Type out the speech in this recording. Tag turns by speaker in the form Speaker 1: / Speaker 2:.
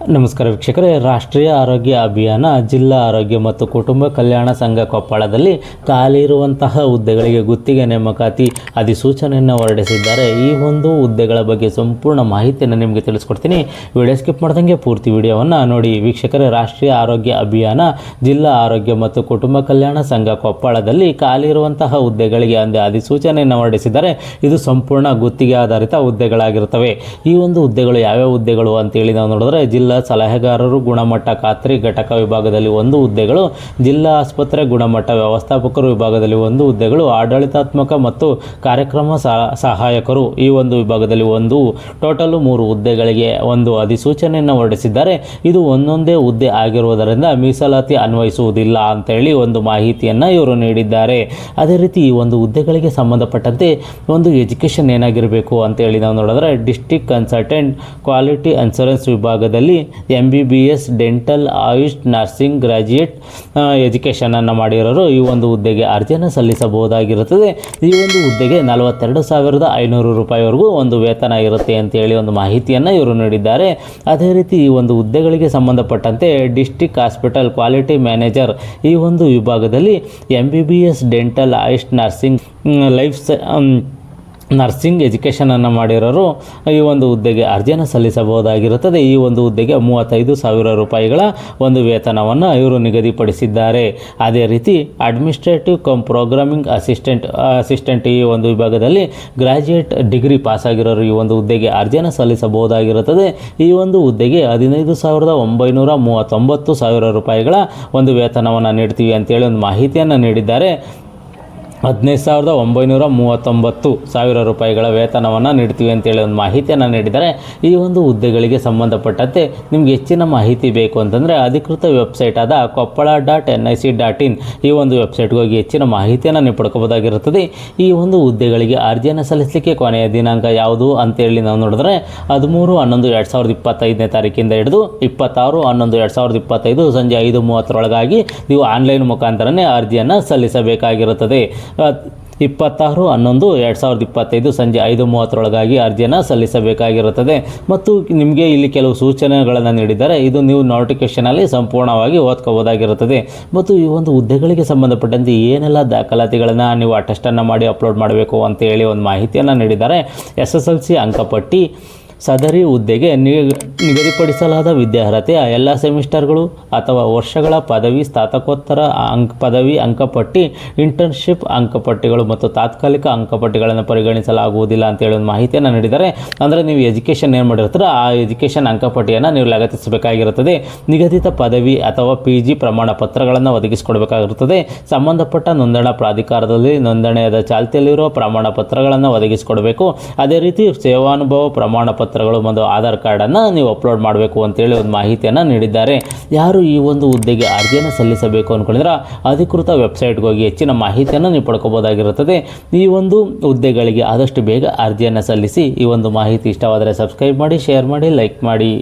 Speaker 1: ನಮಸ್ಕಾರ ವೀಕ್ಷಕರೇ. ರಾಷ್ಟ್ರೀಯ ಆರೋಗ್ಯ ಅಭಿಯಾನ, ಜಿಲ್ಲಾ ಆರೋಗ್ಯ ಮತ್ತು ಕುಟುಂಬ ಕಲ್ಯಾಣ ಸಂಘ ಕೊಪ್ಪಳದಲ್ಲಿ ಖಾಲಿ ಇರುವಂತಹ ಹುದ್ದೆಗಳಿಗೆ ಗುತ್ತಿಗೆ ನೇಮಕಾತಿ ಅಧಿಸೂಚನೆಯನ್ನು ಹೊರಡಿಸಿದ್ದಾರೆ. ಈ ಒಂದು ಹುದ್ದೆಗಳ ಬಗ್ಗೆ ಸಂಪೂರ್ಣ ಮಾಹಿತಿಯನ್ನು ನಿಮಗೆ ತಿಳಿಸ್ಕೊಡ್ತೀನಿ. ವಿಡಿಯೋ ಸ್ಕಿಪ್ ಮಾಡ್ದಂಗೆ ಪೂರ್ತಿ ವಿಡಿಯೋವನ್ನು ನೋಡಿ. ವೀಕ್ಷಕರೇ, ರಾಷ್ಟ್ರೀಯ ಆರೋಗ್ಯ ಅಭಿಯಾನ, ಜಿಲ್ಲಾ ಆರೋಗ್ಯ ಮತ್ತು ಕುಟುಂಬ ಕಲ್ಯಾಣ ಸಂಘ ಕೊಪ್ಪಳದಲ್ಲಿ ಖಾಲಿ ಇರುವಂತಹ ಹುದ್ದೆಗಳಿಗೆ ಒಂದು ಅಧಿಸೂಚನೆಯನ್ನು ಹೊರಡಿಸಿದ್ದಾರೆ. ಇದು ಸಂಪೂರ್ಣ ಗುತ್ತಿಗೆ ಆಧಾರಿತ ಹುದ್ದೆಗಳಾಗಿರುತ್ತವೆ. ಈ ಒಂದು ಹುದ್ದೆಗಳು ಯಾವ್ಯಾವ ಹುದ್ದೆಗಳು ಅಂತೇಳಿ ನಾವು ನೋಡಿದ್ರೆ, ಜಿಲ್ಲಾ ಸಲಹೆಗಾರರು, ಗುಣಮಟ್ಟ ಖಾತ್ರಿ, ಘಟಕ ವಿಭಾಗದಲ್ಲಿ ಒಂದು ಹುದ್ದೆಗಳು, ಜಿಲ್ಲಾ ಆಸ್ಪತ್ರೆ ಗುಣಮಟ್ಟ ವ್ಯವಸ್ಥಾಪಕರು ವಿಭಾಗದಲ್ಲಿ ಒಂದು ಹುದ್ದೆಗಳು, ಆಡಳಿತಾತ್ಮಕ ಮತ್ತು ಕಾರ್ಯಕ್ರಮ ಸಹ- ಸಹಾಯಕರು ಈ ಒಂದು ವಿಭಾಗದಲ್ಲಿ ಒಂದು, ಟೋಟಲು ಮೂರು ಹುದ್ದೆಗಳಿಗೆ ಒಂದು ಅಧಿಸೂಚನೆಯನ್ನು ಹೊರಡಿಸಿದ್ದಾರೆ. ಇದು ಒಂದೊಂದೇ ಹುದ್ದೆ ಆಗಿರುವುದರಿಂದ ಮೀಸಲಾತಿ ಅನ್ವಯಿಸುವುದಿಲ್ಲ ಅಂತೇಳಿ ಒಂದು ಮಾಹಿತಿಯನ್ನು ಇವರು ನೀಡಿದ್ದಾರೆ. ಅದೇ ರೀತಿ ಈ ಒಂದು ಹುದ್ದೆಗಳಿಗೆ ಸಂಬಂಧಪಟ್ಟಂತೆ ಒಂದು ಎಜುಕೇಷನ್ ಏನಾಗಿರಬೇಕು ಅಂತೇಳಿ ನಾವು ನೋಡಿದ್ರೆ ಡಿಸ್ಟಿಕ್ ಕನ್ಸಲ್ಟೆಂಟ್ ಕ್ವಾಲಿಟಿ ಇನ್ಸೂರೆನ್ಸ್ ವಿಭಾಗದಲ್ಲಿ M B B S dental AYUSH nursing graduate ಎಜುಕೇಷನನ್ನು ಮಾಡಿರೋರು ಈ ಒಂದು ಹುದ್ದೆಗೆ ಅರ್ಜಿಯನ್ನು ಸಲ್ಲಿಸಬಹುದಾಗಿರುತ್ತದೆ. ಈ ಒಂದು ಹುದ್ದೆಗೆ ನಲವತ್ತೆರಡು ಸಾವಿರದ ಐನೂರು ರೂಪಾಯಿವರೆಗೂ ಒಂದು ವೇತನ ಇರುತ್ತೆ ಅಂತೇಳಿ ಒಂದು ಮಾಹಿತಿಯನ್ನು ಇವರು ನೀಡಿದ್ದಾರೆ. ಅದೇ ರೀತಿ ಈ ಒಂದು ಹುದ್ದೆಗಳಿಗೆ ಸಂಬಂಧಪಟ್ಟಂತೆ ಡಿಸ್ಟಿಕ್ ಹಾಸ್ಪಿಟಲ್ ಕ್ವಾಲಿಟಿ ಮ್ಯಾನೇಜರ್ ಈ ಒಂದು ವಿಭಾಗದಲ್ಲಿ M B B S dental AYUSH nursing life nursing ಎಜುಕೇಷನನ್ನು ಮಾಡಿರೋರು ಈ ಒಂದು ಹುದ್ದೆಗೆ ಅರ್ಜಿಯನ್ನು ಸಲ್ಲಿಸಬಹುದಾಗಿರುತ್ತದೆ. ಈ ಒಂದು ಹುದ್ದೆಗೆ ಮೂವತ್ತೈದು ಸಾವಿರ ರೂಪಾಯಿಗಳ ಒಂದು ವೇತನವನ್ನು ಇವರು ನಿಗದಿಪಡಿಸಿದ್ದಾರೆ. ಅದೇ ರೀತಿ administrative cum programming assistant assistant ಈ ಒಂದು ವಿಭಾಗದಲ್ಲಿ ಗ್ರಾಜ್ಯುಯೇಟ್ ಡಿಗ್ರಿ ಪಾಸ್ ಆಗಿರೋರು ಈ ಒಂದು ಹುದ್ದೆಗೆ ಅರ್ಜಿಯನ್ನು ಸಲ್ಲಿಸಬಹುದಾಗಿರುತ್ತದೆ. ಈ ಒಂದು ಹುದ್ದೆಗೆ ಹದಿನೈದು ಸಾವಿರದ ಒಂಬೈನೂರ ಮೂವತ್ತೊಂಬತ್ತು ಸಾವಿರ ರೂಪಾಯಿಗಳ ಒಂದು ವೇತನವನ್ನು ನೀಡ್ತೀವಿ ಅಂತೇಳಿ ಒಂದು ಮಾಹಿತಿಯನ್ನು ನೀಡಿದ್ದಾರೆ. ಹದಿನೈದು ಸಾವಿರದ ಒಂಬೈನೂರ ಮೂವತ್ತೊಂಬತ್ತು ಸಾವಿರ ರೂಪಾಯಿಗಳ ವೇತನವನ್ನು ನೀಡ್ತೀವಿ ಅಂತೇಳಿ ಒಂದು ಮಾಹಿತಿಯನ್ನು ನೀಡಿದರೆ, ಈ ಒಂದು ಹುದ್ದೆಗಳಿಗೆ ಸಂಬಂಧಪಟ್ಟಂತೆ ನಿಮ್ಗೆ ಹೆಚ್ಚಿನ ಮಾಹಿತಿ ಬೇಕು ಅಂತಂದರೆ ಅಧಿಕೃತ ವೆಬ್ಸೈಟ್ ಆದ Koppal dot N I C dot in ಈ ಒಂದು ವೆಬ್ಸೈಟ್ಗೆ ಹೋಗಿ ಹೆಚ್ಚಿನ ಮಾಹಿತಿಯನ್ನು ನೀವು ಪಡ್ಕೋಬೋದಾಗಿರುತ್ತದೆ. ಈ ಒಂದು ಹುದ್ದೆಗಳಿಗೆ ಅರ್ಜಿಯನ್ನು ಸಲ್ಲಿಸಲಿಕ್ಕೆ ಕೊನೆಯ ದಿನಾಂಕ ಯಾವುದು ಅಂತೇಳಿ ನಾವು ನೋಡಿದ್ರೆ, ಹದಿಮೂರು ಹನ್ನೊಂದು ಎರಡು ಸಾವಿರದ ಇಪ್ಪತ್ತೈದನೇ ತಾರೀಕಿಂದ ಹಿಡಿದು ಇಪ್ಪತ್ತಾರು ಹನ್ನೊಂದು ಎರಡು ಸಾವಿರದ ಇಪ್ಪತ್ತೈದು ಸಂಜೆ ಐದು ಮೂವತ್ತರೊಳಗಾಗಿ ನೀವು ಆನ್ಲೈನ್ ಮುಖಾಂತರನೇ ಅರ್ಜಿಯನ್ನು ಸಲ್ಲಿಸಬೇಕಾಗಿರುತ್ತದೆ. ಇಪ್ಪತ್ತಾರು, ಹನ್ನೊಂದು, ಎರಡು ಸಾವಿರದ ಇಪ್ಪತ್ತೈದು ಸಂಜೆ ಐದು ಮೂವತ್ತರೊಳಗಾಗಿ ಅರ್ಜಿಯನ್ನು ಸಲ್ಲಿಸಬೇಕಾಗಿರುತ್ತದೆ. ಮತ್ತು ನಿಮಗೆ ಇಲ್ಲಿ ಕೆಲವು ಸೂಚನೆಗಳನ್ನು ನೀಡಿದ್ದಾರೆ ಇದು ನೀವು ನೋಟಿಫಿಕೇಷನಲ್ಲಿ ಸಂಪೂರ್ಣವಾಗಿ ಓದ್ಕೋಬೋದಾಗಿರುತ್ತದೆ. ಮತ್ತು ಈ ಒಂದು ಹುದ್ದೆಗಳಿಗೆ ಸಂಬಂಧಪಟ್ಟಂತೆ ಏನೆಲ್ಲ ದಾಖಲಾತಿಗಳನ್ನು ನೀವು ಅಟೆಸ್ಟನ್ನು ಮಾಡಿ ಅಪ್ಲೋಡ್ ಮಾಡಬೇಕು ಅಂತ ಹೇಳಿ ಒಂದು ಮಾಹಿತಿಯನ್ನು ನೀಡಿದ್ದಾರೆ ಎಸ್ ಎಸ್ ಎಲ್ ಸಿ ಅಂಕಪಟ್ಟಿ ಸದರಿ ಹುದ್ದೆಗೆ ನಿಗದಿಪಡಿಸಲಾದ ವಿದ್ಯಾರ್ಹತೆ ಎಲ್ಲ ಸೆಮಿಸ್ಟರ್ಗಳು ಅಥವಾ ವರ್ಷಗಳ ಪದವಿ ಸ್ನಾತಕೋತ್ತರ ಅಂಕ, ಪದವಿ ಅಂಕಪಟ್ಟಿ, ಇಂಟರ್ನ್ಶಿಪ್ ಅಂಕಪಟ್ಟಿಗಳು ಮತ್ತು ತಾತ್ಕಾಲಿಕ ಅಂಕಪಟ್ಟಿಗಳನ್ನು ಪರಿಗಣಿಸಲಾಗುವುದಿಲ್ಲ ಅಂತೇಳಿ ಒಂದು ಮಾಹಿತಿಯನ್ನು ನೀಡಿದರೆ, ಅಂದರೆ ನೀವು ಎಜುಕೇಷನ್ ಏನು ಮಾಡಿರ್ತೀರ, ಆ ಎಜುಕೇಷನ್ ಅಂಕಪಟ್ಟಿಯನ್ನು ನೀವು ಲಗತ್ತಿಸಬೇಕಾಗಿರುತ್ತದೆ ನಿಗದಿತ ಪದವಿ ಅಥವಾ ಪಿ ಜಿ ಪ್ರಮಾಣ ಪತ್ರಗಳನ್ನು ಒದಗಿಸಿಕೊಡಬೇಕಾಗಿರುತ್ತದೆ. ಸಂಬಂಧಪಟ್ಟ ನೋಂದಣಾ ಪ್ರಾಧಿಕಾರದಲ್ಲಿ ನೋಂದಣಿಯಾದ ಚಾಲ್ತಿಯಲ್ಲಿರುವ ಪ್ರಮಾಣ ಪತ್ರಗಳನ್ನು ಒದಗಿಸಿಕೊಡಬೇಕು. ಅದೇ ರೀತಿ ಸೇವಾನುಭವ ಪ್ರಮಾಣ ಪತ್ರಗಳು ಮತ್ತು ಆಧಾರ್ ಕಾರ್ಡನ್ನು ನೀವು ಅಪ್ಲೋಡ್ ಮಾಡಬೇಕು ಅಂತೇಳಿ ಒಂದು ಮಾಹಿತಿಯನ್ನು ನೀಡಿದ್ದಾರೆ. ಯಾರು ಈ ಒಂದು ಹುದ್ದೆಗೆ ಅರ್ಜಿಯನ್ನು ಸಲ್ಲಿಸಬೇಕು ಅಂದ್ಕೊಂಡಿದ್ರೆ ಅಧಿಕೃತ ವೆಬ್ಸೈಟ್ಗೆ ಹೋಗಿ ಹೆಚ್ಚಿನ ಮಾಹಿತಿಯನ್ನು ನೀವು ಪಡ್ಕೋಬೋದಾಗಿರುತ್ತದೆ. ಈ ಒಂದು ಹುದ್ದೆಗಳಿಗೆ ಆದಷ್ಟು ಬೇಗ ಅರ್ಜಿಯನ್ನು ಸಲ್ಲಿಸಿ ಈ ಒಂದು ಮಾಹಿತಿ ಇಷ್ಟವಾದರೆ ಸಬ್ಸ್ಕ್ರೈಬ್ ಮಾಡಿ, ಶೇರ್ ಮಾಡಿ, ಲೈಕ್ ಮಾಡಿ.